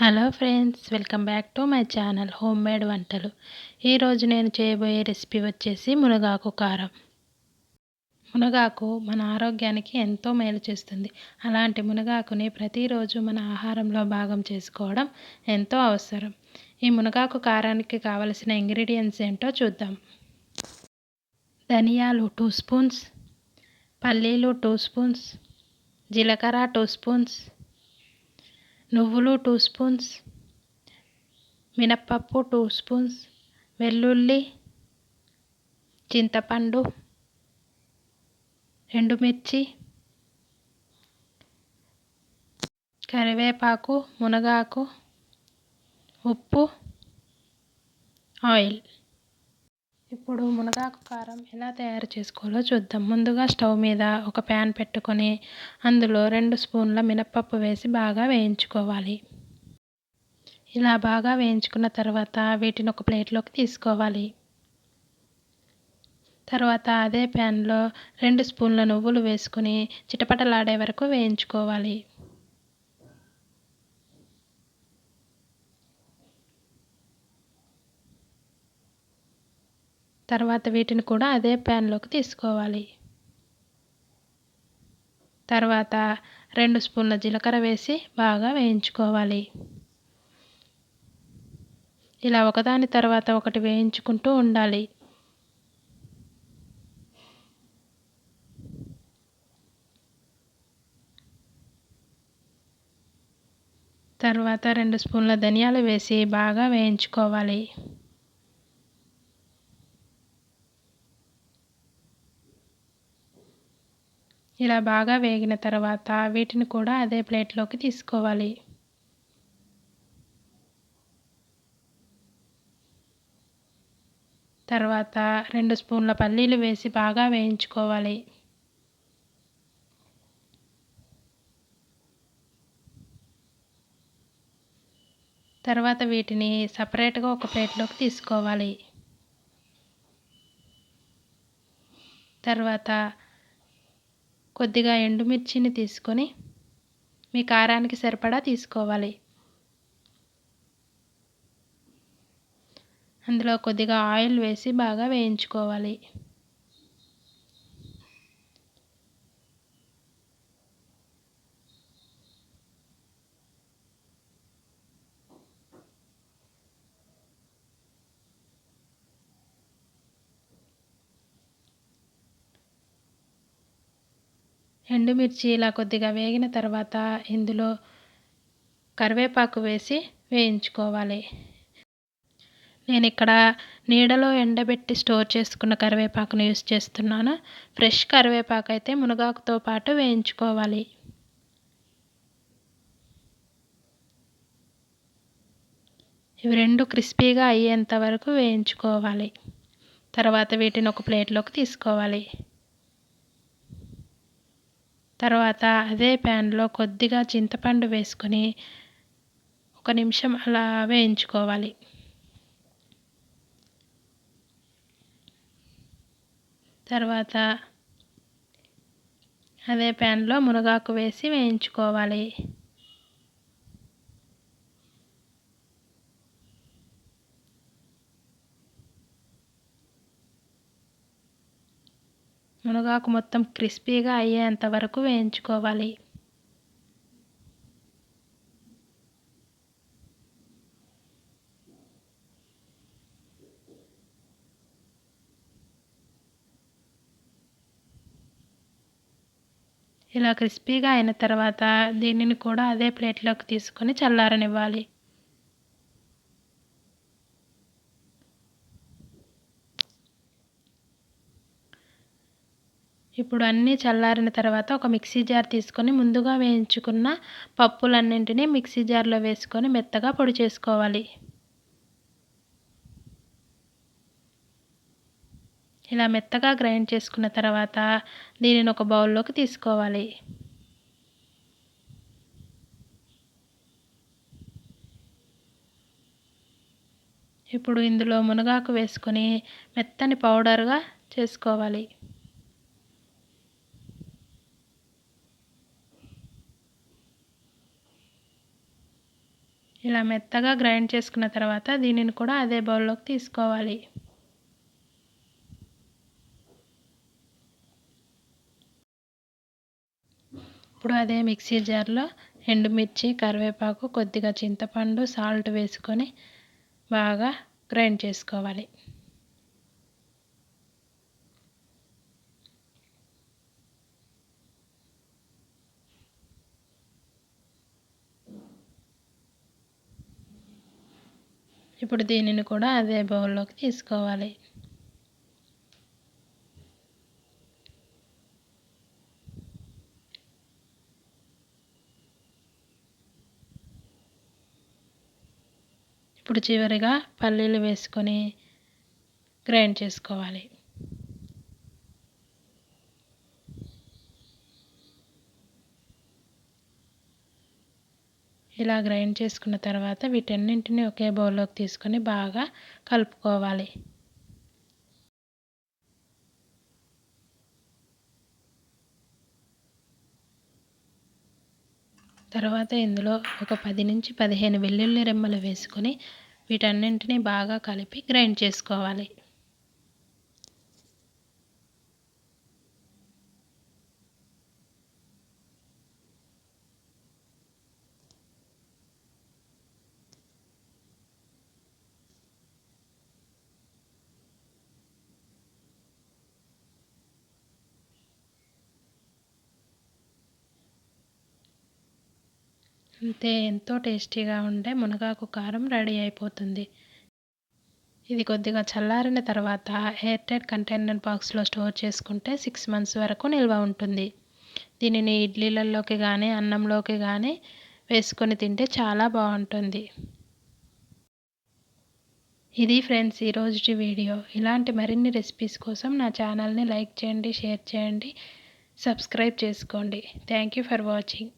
Hello friends welcome back to my channel home made వంటలు. ఈరోజు నేను చేయబోయే రెసిపీ వచ్చేసి మునగాకు కారం. మునగాకు మన ఆరోగ్యానికి ఎంతో మేలు చేస్తుంది. అలాంటి మునగాకుని ప్రతిరోజు మన ఆహారంలో భాగం చేసుకోవడం ఎంతో అవసరం. ఈ మునగాకు కారానికి కావలసిన ఇంగ్రీడియంట్స్ ఏంటో చూద్దాం. ధనియాలు టూ స్పూన్స్ పల్లీలు టూ స్పూన్స్ జీలకర్ర టూ స్పూన్స్ నువ్వులు టూ స్పూన్స్ మినప్పప్పు టూ స్పూన్స్ వెల్లుల్లి చింతపండు ఎండుమిర్చి కరివేపాకు మునగాకు ఉప్పు ఆయిల్. ఇప్పుడు మునగాకు కారం ఎలా తయారు చేసుకోవాలో చూద్దాం. ముందుగా స్టవ్ మీద ఒక ప్యాన్ పెట్టుకొని అందులో రెండు స్పూన్ల మినప్పప్పు వేసి బాగా వేయించుకోవాలి. ఇలా బాగా వేయించుకున్న తర్వాత వీటిని ఒక ప్లేట్లోకి తీసుకోవాలి. తర్వాత అదే ప్యాన్లో రెండు స్పూన్ల నువ్వులు వేసుకుని చిటపటలాడే వరకు వేయించుకోవాలి. తర్వాత వీటిని కూడా అదే ప్యాన్లోకి తీసుకోవాలి. తర్వాత రెండు స్పూన్ల జీలకర్ర వేసి బాగా వేయించుకోవాలి. ఇలా ఒకదాని తర్వాత ఒకటి వేయించుకుంటూ ఉండాలి. తర్వాత రెండు స్పూన్ల ధనియాలు వేసి బాగా వేయించుకోవాలి. ఇలా బాగా వేగిన తర్వాత వీటిని కూడా అదే ప్లేట్లోకి తీసుకోవాలి. తర్వాత రెండు స్పూన్ల పల్లీలు వేసి బాగా వేయించుకోవాలి. తర్వాత వీటిని సపరేట్గా ఒక ప్లేట్లోకి తీసుకోవాలి. తర్వాత కొద్దిగా ఎండుమిర్చిని తీసుకొని మీ కారానికి సరిపడా తీసుకోవాలి. అందులో కొద్దిగా ఆయిల్ వేసి బాగా వేయించుకోవాలి. ఎండుమిర్చి ఇలా కొద్దిగా వేగిన తర్వాత ఇందులో కరివేపాకు వేసి వేయించుకోవాలి. నేను ఇక్కడ నీడలో ఎండబెట్టి స్టోర్ చేసుకున్న కరివేపాకును యూస్ చేస్తున్నాను. ఫ్రెష్ కరివేపాకు అయితే మునగాకుతో పాటు వేయించుకోవాలి. ఇవి రెండు క్రిస్పీగా అయ్యేంత వరకు వేయించుకోవాలి. తర్వాత వీటిని ఒక ప్లేట్లోకి తీసుకోవాలి. తర్వాత అదే ప్యాన్లో కొద్దిగా చింతపండు వేసుకొని ఒక నిమిషం అలా వేయించుకోవాలి. తర్వాత అదే ప్యాన్లో మునగాకు వేసి వేయించుకోవాలి. మునగాకు మొత్తం క్రిస్పీగా అయ్యేంత వరకు వేయించుకోవాలి. ఇలా క్రిస్పీగా అయిన తర్వాత దీనిని కూడా అదే ప్లేట్లోకి తీసుకొని చల్లారనివ్వాలి. ఇప్పుడు అన్నీ చల్లారిన తర్వాత ఒక మిక్సీ జార్ తీసుకొని ముందుగా వేయించుకున్న పప్పులన్నింటినీ మిక్సీ జార్లో వేసుకొని మెత్తగా పొడి చేసుకోవాలి. ఇలా మెత్తగా గ్రైండ్ చేసుకున్న తర్వాత దీనిని ఒక బౌల్లోకి తీసుకోవాలి. ఇప్పుడు ఇందులో మునగాకు వేసుకొని మెత్తని పౌడర్గా చేసుకోవాలి. ఇలా మెత్తగా గ్రైండ్ చేసుకున్న తర్వాత దీనిని కూడా అదే బౌల్లోకి తీసుకోవాలి. ఇప్పుడు అదే మిక్సీ జార్లో ఎండుమిర్చి కరివేపాకు కొద్దిగా చింతపండు సాల్ట్ వేసుకొని బాగా గ్రైండ్ చేసుకోవాలి. ఇప్పుడు దీనిని కూడా అదే బౌల్లోకి తీసుకోవాలి. ఇప్పుడు చివరిగా పల్లీలు వేసుకొని గ్రైండ్ చేసుకోవాలి. ఇలా గ్రైండ్ చేసుకున్న తర్వాత వీటన్నింటిని ఒకే బౌల్లోకి తీసుకొని బాగా కలుపుకోవాలి. తర్వాత ఇందులో ఒక పది నుంచి పదిహేను వెల్లుల్లి రెమ్మలు వేసుకొని వీటన్నింటినీ బాగా కలిపి గ్రైండ్ చేసుకోవాలి. అంతే ఎంతో టేస్టీగా ఉండే మునగాకు కారం రెడీ అయిపోతుంది. ఇది కొద్దిగా చల్లారిన తర్వాత ఎయిర్ టైట్ కంటైనర్ బాక్స్లో స్టోర్ చేసుకుంటే సిక్స్ మంత్స్ వరకు నిల్వ ఉంటుంది. దీనిని ఇడ్లీలలోకి కానీ అన్నంలోకి కానీ వేసుకొని తింటే చాలా బాగుంటుంది. ఇది ఫ్రెండ్స్ ఈరోజు వీడియో. ఇలాంటి మరిన్ని రెసిపీస్ కోసం నా ఛానల్ని లైక్ చేయండి షేర్ చేయండి సబ్స్క్రైబ్ చేసుకోండి. Thank you for watching.